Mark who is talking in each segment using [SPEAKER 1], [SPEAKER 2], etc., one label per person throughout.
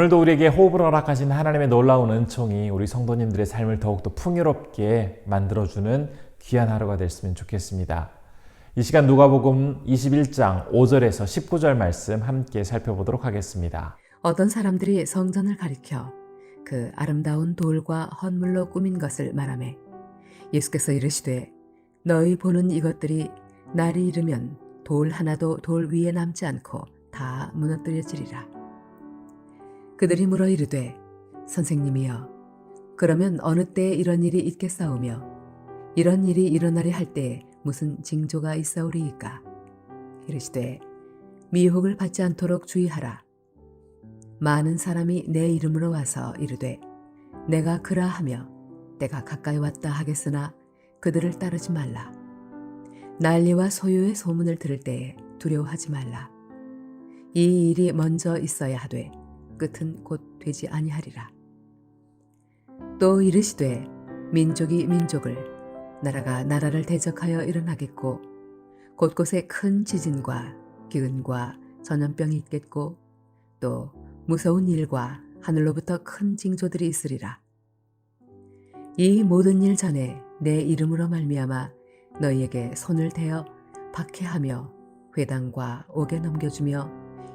[SPEAKER 1] 오늘도 우리에게 호흡을 허락하신 하나님의 놀라운 은총이 우리 성도님들의 삶을 더욱더 풍요롭게 만들어주는 귀한 하루가 됐으면 좋겠습니다. 이 시간 누가복음 21장 5절에서 19절 말씀 함께 살펴보도록 하겠습니다.
[SPEAKER 2] 어떤 사람들이 성전을 가리켜 그 아름다운 돌과 헌물로 꾸민 것을 말하매 예수께서 이르시되 너희 보는 이것들이 날이 이르면 돌 하나도 돌 위에 남지 않고 다 무너뜨려지리라. 그들이 물어 이르되 선생님이여 그러면 어느 때에 이런 일이 있겠사오며 이런 일이 일어나리 할 때에 무슨 징조가 있사오리이까? 이르시되 미혹을 받지 않도록 주의하라. 많은 사람이 내 이름으로 와서 이르되 내가 그라 하며 때가 가까이 왔다 하겠으나 그들을 따르지 말라. 난리와 소요의 소문을 들을 때에 두려워하지 말라. 이 일이 먼저 있어야 하되 끝은 곧 되지 아니하리라 또 이르시되 민족이 민족을 나라가 나라를 대적하여 일어나겠고 곳곳에 큰 지진과 기근과 전염병이 있겠고 또 무서운 일과 하늘로부터 큰 징조들이 있으리라. 이 모든 일 전에 내 이름으로 말미암아 너희에게 손을 대어 박해하며 회당과 옥에 넘겨주며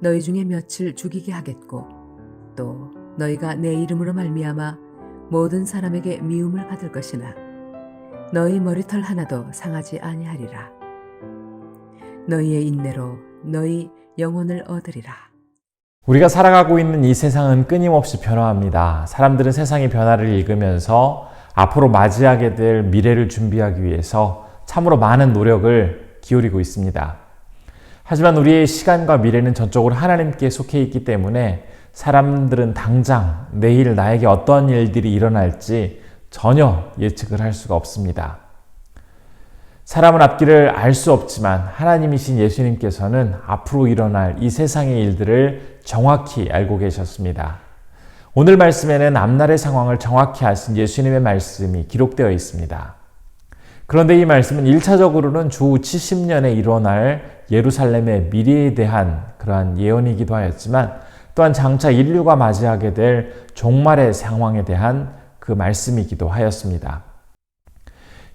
[SPEAKER 2] 너희 중에 며칠 죽이게 하겠고 또 너희가 내 이름으로 말미암아 모든 사람에게 미움을 받을 것이나 너희 머리털 하나도 상하지 아니하리라. 너희의 인내로 너희 영혼을 얻으리라.
[SPEAKER 1] 우리가 살아가고 있는 이 세상은 끊임없이 변화합니다. 사람들은 세상의 변화를 읽으면서 앞으로 맞이하게 될 미래를 준비하기 위해서 참으로 많은 노력을 기울이고 있습니다. 하지만 우리의 시간과 미래는 전적으로 하나님께 속해 있기 때문에 사람들은 당장 내일 나에게 어떤 일들이 일어날지 전혀 예측을 할 수가 없습니다. 사람은 앞길을 알 수 없지만 하나님이신 예수님께서는 앞으로 일어날 이 세상의 일들을 정확히 알고 계셨습니다. 오늘 말씀에는 앞날의 상황을 정확히 아신 예수님의 말씀이 기록되어 있습니다. 그런데 이 말씀은 1차적으로는 주 70년에 일어날 예루살렘의 미래에 대한 그러한 예언이기도 하였지만 또한 장차 인류가 맞이하게 될 종말의 상황에 대한 그 말씀이기도 하였습니다.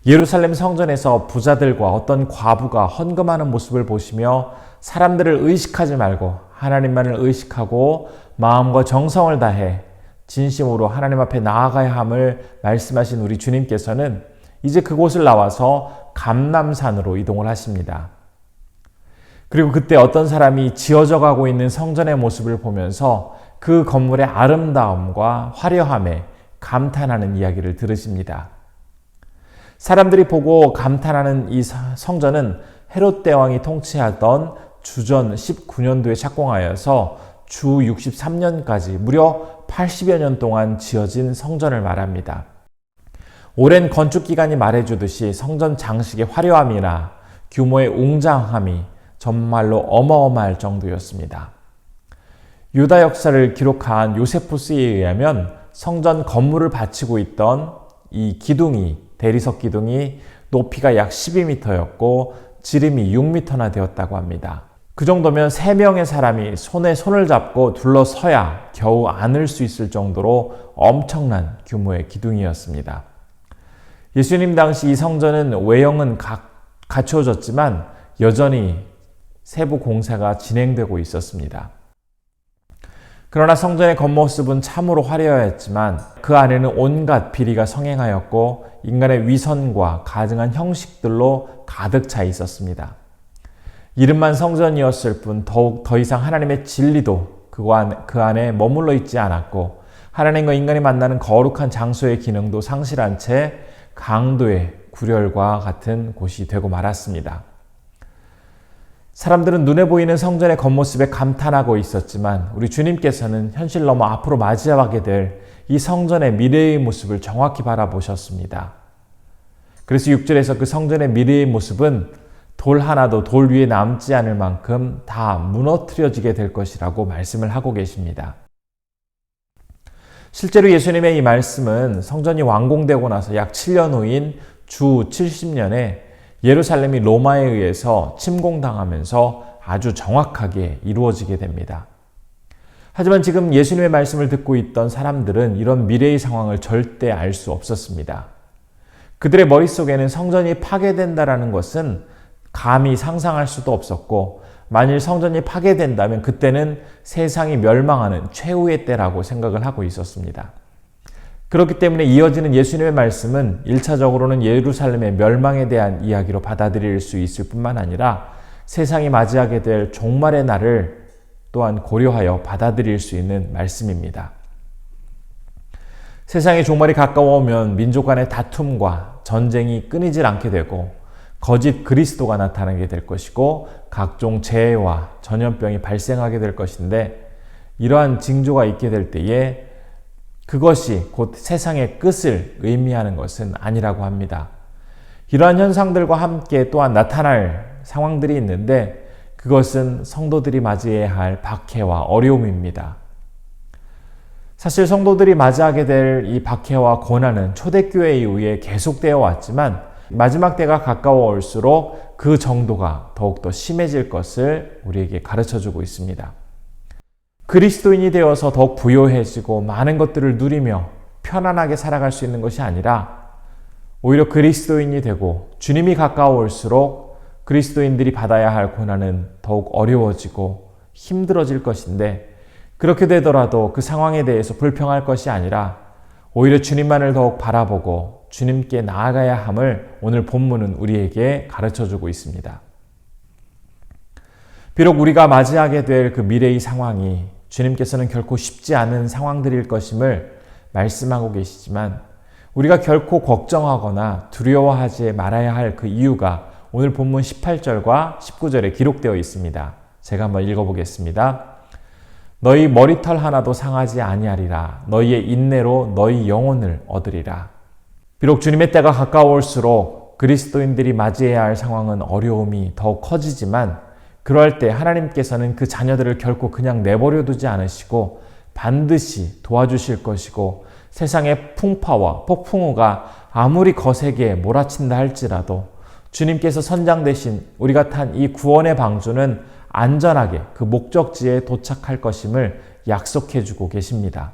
[SPEAKER 1] 예루살렘 성전에서 부자들과 어떤 과부가 헌금하는 모습을 보시며 사람들을 의식하지 말고 하나님만을 의식하고 마음과 정성을 다해 진심으로 하나님 앞에 나아가야 함을 말씀하신 우리 주님께서는 이제 그곳을 나와서 감남산으로 이동을 하십니다. 그리고 그때 어떤 사람이 지어져 가고 있는 성전의 모습을 보면서 그 건물의 아름다움과 화려함에 감탄하는 이야기를 들으십니다. 사람들이 보고 감탄하는 이 성전은 헤롯 대왕이 통치하던 주전 19년도에 착공하여서 주 63년까지 무려 80여 년 동안 지어진 성전을 말합니다. 오랜 건축 기간이 말해주듯이 성전 장식의 화려함이나 규모의 웅장함이 정말로 어마어마할 정도였습니다. 유다 역사를 기록한 요세푸스에 의하면 성전 건물을 바치고 있던 이 기둥이 대리석 기둥이 높이가 약 12m였고 지름이 6m나 되었다고 합니다. 그 정도면 3명의 사람이 손에 손을 잡고 둘러서야 겨우 안을 수 있을 정도로 엄청난 규모의 기둥이었습니다. 예수님 당시 이 성전은 외형은 갖추어졌지만 여전히 세부 공사가 진행되고 있었습니다. 그러나 성전의 겉모습은 참으로 화려했지만 그 안에는 온갖 비리가 성행하였고 인간의 위선과 가증한 형식들로 가득 차 있었습니다. 이름만 성전이었을 뿐 더욱 더 이상 하나님의 진리도 그 안에 머물러 있지 않았고 하나님과 인간이 만나는 거룩한 장소의 기능도 상실한 채 강도의 구렬과 같은 곳이 되고 말았습니다. 사람들은 눈에 보이는 성전의 겉모습에 감탄하고 있었지만 우리 주님께서는 현실 넘어 앞으로 맞이하게 될 이 성전의 미래의 모습을 정확히 바라보셨습니다. 그래서 6절에서 그 성전의 미래의 모습은 돌 하나도 돌 위에 남지 않을 만큼 다 무너뜨려지게 될 것이라고 말씀을 하고 계십니다. 실제로 예수님의 이 말씀은 성전이 완공되고 나서 약 7년 후인 주 70년에 예루살렘이 로마에 의해서 침공당하면서 아주 정확하게 이루어지게 됩니다. 하지만 지금 예수님의 말씀을 듣고 있던 사람들은 이런 미래의 상황을 절대 알 수 없었습니다. 그들의 머릿속에는 성전이 파괴된다라는 것은 감히 상상할 수도 없었고, 만일 성전이 파괴된다면 그때는 세상이 멸망하는 최후의 때라고 생각을 하고 있었습니다. 그렇기 때문에 이어지는 예수님의 말씀은 1차적으로는 예루살렘의 멸망에 대한 이야기로 받아들일 수 있을 뿐만 아니라 세상이 맞이하게 될 종말의 날을 또한 고려하여 받아들일 수 있는 말씀입니다. 세상의 종말이 가까워오면 민족 간의 다툼과 전쟁이 끊이질 않게 되고 거짓 그리스도가 나타나게 될 것이고 각종 재해와 전염병이 발생하게 될 것인데 이러한 징조가 있게 될 때에 그것이 곧 세상의 끝을 의미하는 것은 아니라고 합니다. 이러한 현상들과 함께 또한 나타날 상황들이 있는데 그것은 성도들이 맞이해야 할 박해와 어려움입니다. 사실 성도들이 맞이하게 될 이 박해와 고난은 초대교회 이후에 계속되어 왔지만 마지막 때가 가까워 올수록 그 정도가 더욱더 심해질 것을 우리에게 가르쳐 주고 있습니다. 그리스도인이 되어서 더욱 부요해지고 많은 것들을 누리며 편안하게 살아갈 수 있는 것이 아니라 오히려 그리스도인이 되고 주님이 가까워 올수록 그리스도인들이 받아야 할 고난은 더욱 어려워지고 힘들어질 것인데 그렇게 되더라도 그 상황에 대해서 불평할 것이 아니라 오히려 주님만을 더욱 바라보고 주님께 나아가야 함을 오늘 본문은 우리에게 가르쳐 주고 있습니다. 비록 우리가 맞이하게 될 그 미래의 상황이 주님께서는 결코 쉽지 않은 상황들일 것임을 말씀하고 계시지만 우리가 결코 걱정하거나 두려워하지 말아야 할 그 이유가 오늘 본문 18절과 19절에 기록되어 있습니다. 제가 한번 읽어보겠습니다. 너희 머리털 하나도 상하지 아니하리라. 너희의 인내로 너희 영혼을 얻으리라. 비록 주님의 때가 가까울수록 그리스도인들이 맞이해야 할 상황은 어려움이 더욱 커지지만 그럴 때 하나님께서는 그 자녀들을 결코 그냥 내버려 두지 않으시고 반드시 도와주실 것이고 세상의 풍파와 폭풍우가 아무리 거세게 몰아친다 할지라도 주님께서 선장 대신 우리가 탄 이 구원의 방주는 안전하게 그 목적지에 도착할 것임을 약속해 주고 계십니다.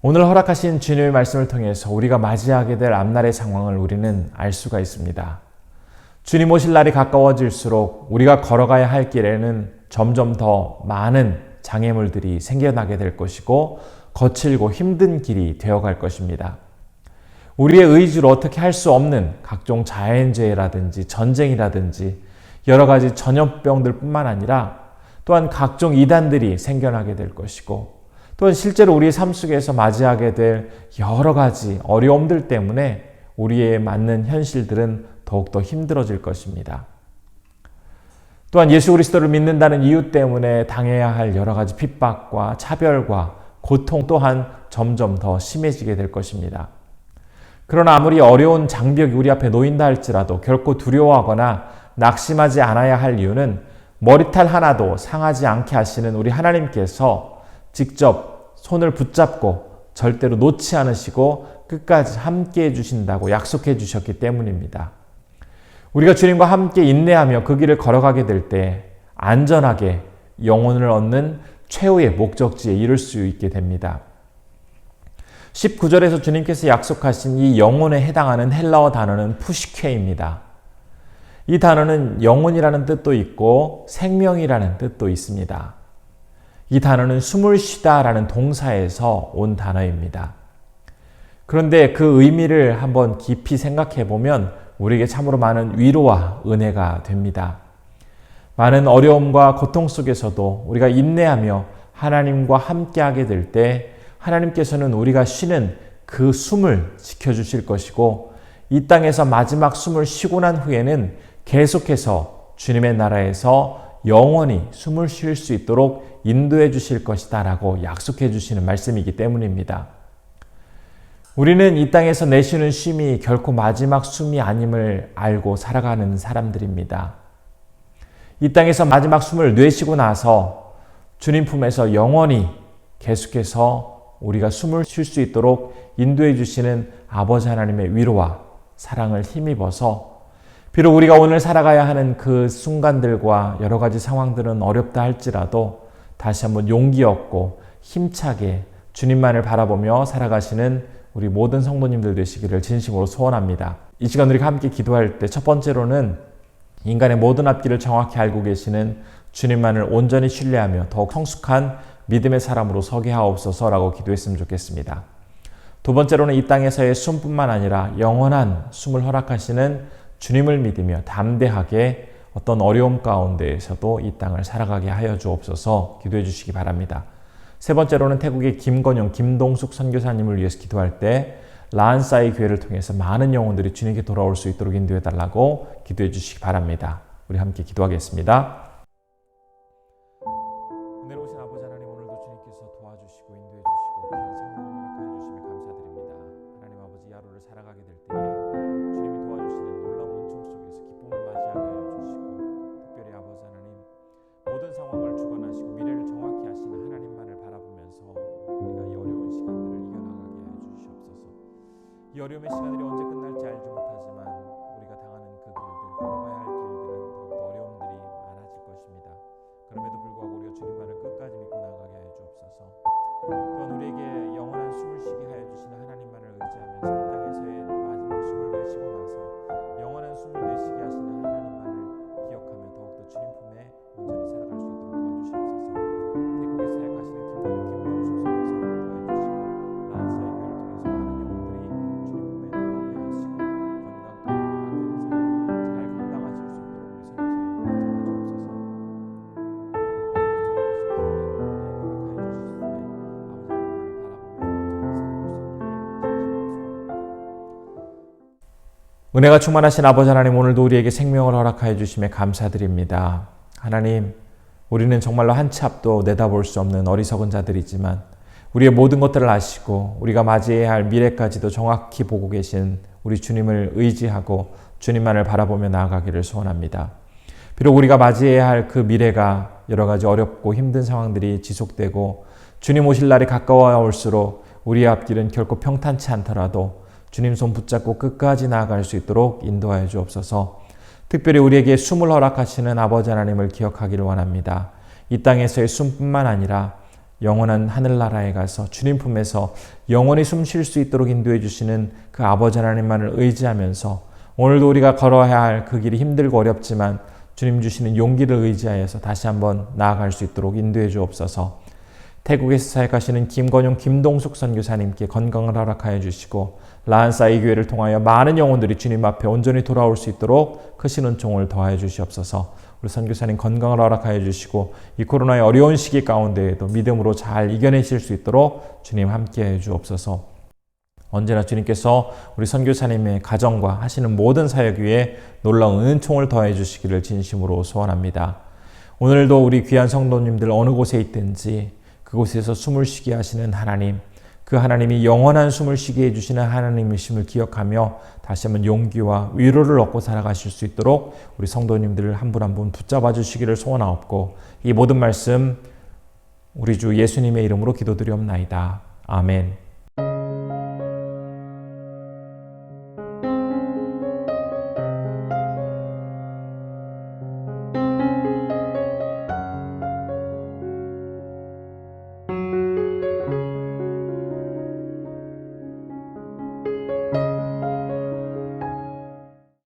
[SPEAKER 1] 오늘 허락하신 주님의 말씀을 통해서 우리가 맞이하게 될 앞날의 상황을 우리는 알 수가 있습니다. 주님 오실 날이 가까워질수록 우리가 걸어가야 할 길에는 점점 더 많은 장애물들이 생겨나게 될 것이고 거칠고 힘든 길이 되어갈 것입니다. 우리의 의지로 어떻게 할 수 없는 각종 자연재해라든지 전쟁이라든지 여러 가지 전염병들 뿐만 아니라 또한 각종 이단들이 생겨나게 될 것이고 또한 실제로 우리의 삶 속에서 맞이하게 될 여러 가지 어려움들 때문에 우리의 맞는 현실들은 더욱더 힘들어질 것입니다. 또한 예수 그리스도를 믿는다는 이유 때문에 당해야 할 여러 가지 핍박과 차별과 고통 또한 점점 더 심해지게 될 것입니다. 그러나 아무리 어려운 장벽이 우리 앞에 놓인다 할지라도 결코 두려워하거나 낙심하지 않아야 할 이유는 머리털 하나도 상하지 않게 하시는 우리 하나님께서 직접 손을 붙잡고 절대로 놓지 않으시고 끝까지 함께 해주신다고 약속해 주셨기 때문입니다. 우리가 주님과 함께 인내하며 그 길을 걸어가게 될 때 안전하게 영혼을 얻는 최후의 목적지에 이를 수 있게 됩니다. 19절에서 주님께서 약속하신 이 영혼에 해당하는 헬라어 단어는 푸시케입니다. 이 단어는 영혼이라는 뜻도 있고 생명이라는 뜻도 있습니다. 이 단어는 숨을 쉬다라는 동사에서 온 단어입니다. 그런데 그 의미를 한번 깊이 생각해 보면 우리에게 참으로 많은 위로와 은혜가 됩니다. 많은 어려움과 고통 속에서도 우리가 인내하며 하나님과 함께하게 될 때 하나님께서는 우리가 쉬는 그 숨을 지켜주실 것이고 이 땅에서 마지막 숨을 쉬고 난 후에는 계속해서 주님의 나라에서 영원히 숨을 쉴 수 있도록 인도해 주실 것이다 라고 약속해 주시는 말씀이기 때문입니다. 우리는 이 땅에서 내쉬는 쉼이 결코 마지막 숨이 아님을 알고 살아가는 사람들입니다. 이 땅에서 마지막 숨을 내쉬고 나서 주님 품에서 영원히 계속해서 우리가 숨을 쉴 수 있도록 인도해 주시는 아버지 하나님의 위로와 사랑을 힘입어서 비록 우리가 오늘 살아가야 하는 그 순간들과 여러 가지 상황들은 어렵다 할지라도 다시 한번 용기 얻고 힘차게 주님만을 바라보며 살아가시는 우리 모든 성도님들 되시기를 진심으로 소원합니다. 이 시간 우리가 함께 기도할 때 첫 번째로는 인간의 모든 앞길을 정확히 알고 계시는 주님만을 온전히 신뢰하며 더욱 성숙한 믿음의 사람으로 서게 하옵소서라고 기도했으면 좋겠습니다. 두 번째로는 이 땅에서의 숨뿐만 아니라 영원한 숨을 허락하시는 주님을 믿으며 담대하게 어떤 어려움 가운데에서도 이 땅을 살아가게 하여 주옵소서 기도해 주시기 바랍니다. 세 번째로는 태국의 김건영, 김동숙 선교사님을 위해서 기도할 때 라한사이 교회를 통해서 많은 영혼들이 주님께 돌아올 수 있도록 인도해 달라고 기도해 주시기 바랍니다. 우리 함께 기도하겠습니다. 은혜가 충만하신 아버지 하나님 오늘도 우리에게 생명을 허락하여 주심에 감사드립니다. 하나님 우리는 정말로 한 치 앞도 내다볼 수 없는 어리석은 자들이지만 우리의 모든 것들을 아시고 우리가 맞이해야 할 미래까지도 정확히 보고 계신 우리 주님을 의지하고 주님만을 바라보며 나아가기를 소원합니다. 비록 우리가 맞이해야 할 그 미래가 여러 가지 어렵고 힘든 상황들이 지속되고 주님 오실 날이 가까워 올수록 우리의 앞길은 결코 평탄치 않더라도 주님 손 붙잡고 끝까지 나아갈 수 있도록 인도하여 주옵소서. 특별히 우리에게 숨을 허락하시는 아버지 하나님을 기억하기를 원합니다. 이 땅에서의 숨뿐만 아니라 영원한 하늘나라에 가서 주님 품에서 영원히 숨 쉴 수 있도록 인도해 주시는 그 아버지 하나님만을 의지하면서 오늘도 우리가 걸어야 할 그 길이 힘들고 어렵지만 주님 주시는 용기를 의지하여서 다시 한번 나아갈 수 있도록 인도해 주옵소서. 태국에서 사역하시는 김건용, 김동숙 선교사님께 건강을 허락하여 주시고 라한사이 교회를 통하여 많은 영혼들이 주님 앞에 온전히 돌아올 수 있도록 크신 은총을 더하여 주시옵소서. 우리 선교사님 건강을 허락하여 주시고 이 코로나의 어려운 시기 가운데에도 믿음으로 잘 이겨내실 수 있도록 주님 함께해 주옵소서. 언제나 주님께서 우리 선교사님의 가정과 하시는 모든 사역 위에 놀라운 은총을 더해 주시기를 진심으로 소원합니다. 오늘도 우리 귀한 성도님들 어느 곳에 있든지 그곳에서 숨을 쉬게 하시는 하나님, 그 하나님이 영원한 숨을 쉬게 해주시는 하나님이심을 기억하며 다시 한번 용기와 위로를 얻고 살아가실 수 있도록 우리 성도님들을 한 분 한 분 붙잡아 주시기를 소원하옵고 이 모든 말씀 우리 주 예수님의 이름으로 기도드리옵나이다. 아멘.